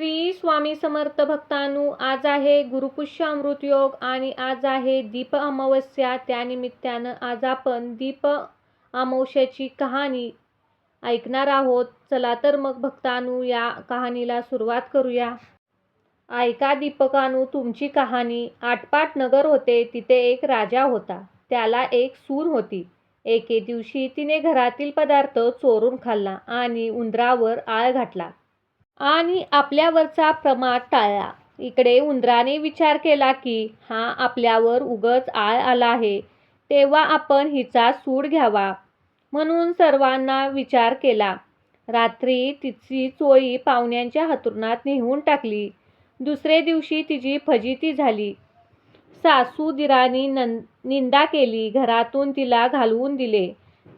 श्री स्वामी समर्थ भक्तांनो आज आहे गुरुपुष्य अमृत योग आणि आज आहे दीप अमावस्या. त्यानिमित्तानं आज आपण दीप अमावस्याची कहाणी ऐकणार आहोत. चला तर मग भक्तानू या कहाणीला सुरुवात करूया. ऐका दीपकानू तुमची कहाणी. आटपाट नगर होते तिथे एक राजा होता. त्याला एक सून होती. एके दिवशी तिने घरातील पदार्थ चोरून खाल्ला आणि उंदरावर आळ घातला. आणि आपल्यावरचा प्रमाद टाळला. इकडे उंदराने विचार केला की हा आपल्यावर उगच आळ आला आहे तेव्हा आपण हिचा सूड घ्यावा. म्हणून सर्वांना विचार केला. रात्री तिची चोळी पाहुण्यांच्या हातरुणात नेऊन टाकली. दुसरे दिवशी तिची फजिती झाली. सासू दिरानी नं निंदा केली. घरातून तिला घालवून दिले.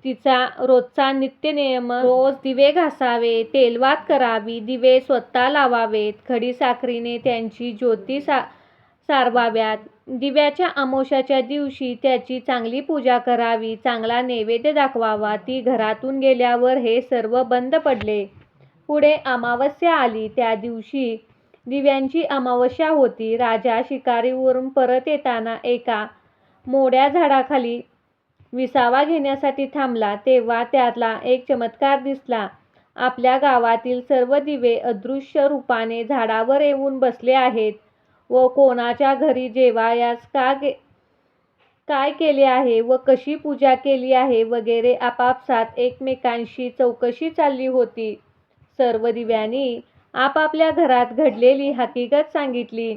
तिचा रोजचा नित्यनियम रोज दिवे घासावे तेलवात करावी दिवे स्वतः लावावेत खडी साखरीने त्यांची ज्योती सा सारवाव्यात. दिव्याच्या अमावस्याच्या दिवशी त्याची चांगली पूजा करावी चांगला नैवेद्य दाखवावा. ती घरातून गेल्यावर हे सर्व बंद पडले. पुढे अमावस्या आली. त्या दिवशी दिव्यांची अमावस्या होती. राजा शिकारीवरून परत येताना एका मोड्या झाडाखाली विसावा घेण्यासाठी थांबला तेव्हा त्यातला एक चमत्कार दिसला. आपल्या गावातील सर्व दिवे अदृश्य रूपाने झाडावर येऊन बसले आहेत. व कोणाच्या घरी जेवायास का गे काय केले आहे व कशी पूजा केली आहे वगैरे आपापसात एकमेकांशी चौकशी चालली होती. सर्व दिव्यांनी आपापल्या घरात घडलेली हकीकत सांगितली.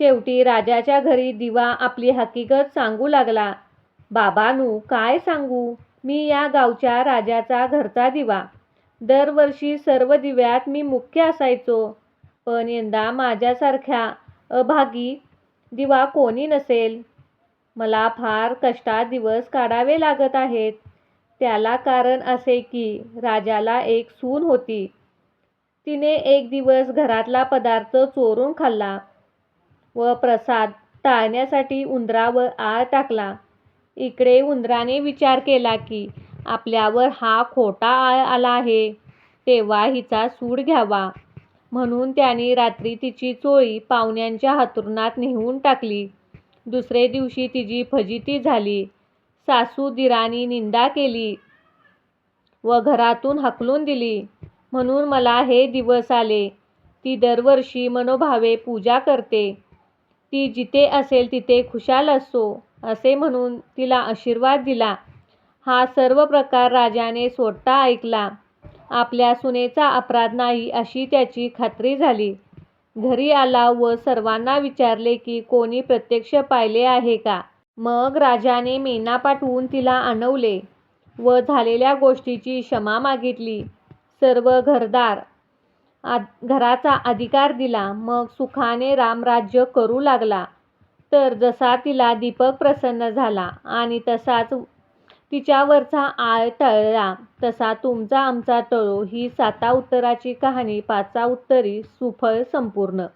शेवटी राजाच्या घरी दिवा आपली हकीकत सांगू लागला. बाबानू काय सांगू? मी या गावच्या राजाचा घरचा दिवा. दरवर्षी सर्व दिव्यात मी मुख्य असायचो. पण यंदा माझ्यासारख्या अभागी दिवा कोणी नसेल? मला फार कष्टात दिवस काढावे लागत आहेत. त्याला कारण असे की राजाला एक सून होती. तिने एक दिवस घरातला पदार्थ चोरून खाल्ला व प्रसाद टाळण्यासाठी उंदरावर आळ टाकला. इकडे उंदराने विचार केला की आपल्यावर हा खोटा आळ आला आहे. तेव्हा हिचा सूड घ्यावा. म्हणून त्याने रात्री तिची चोळी पाहुण्यांच्या हातरुणात नेऊन टाकली. दुसरे दिवशी तिची फजिती झाली. सासू दिरानी निंदा केली व घरातून हकलून दिली. म्हणून मला हे दिवस आले. ती दरवर्षी मनोभावे पूजा करते. ती जिथे असेल तिथे खुशाल असो. असे म्हणून तिला आशीर्वाद दिला. हा सर्व प्रकार राजाने सोडता ऐकला. आपल्या सुनेचा अपराध नाही अशी त्याची खात्री झाली. घरी आला व सर्वांना विचारले की कोणी प्रत्यक्ष पाहिले आहे का? मग राजाने मेना पाठवून तिला आणवले व झालेल्या गोष्टीची क्षमा मागितली. सर्व घरदार घराचा अधिकार दिला. मग सुखाने रामराज्य करू लागला. तर जसा तिला दीपक प्रसन्न झाला आणि तसाच तिच्यावरचा आळ टळला तसा तुमचा आमचा टळो ही साता उत्तराची कहाणी पाचा उत्तरी सुफळ संपूर्ण.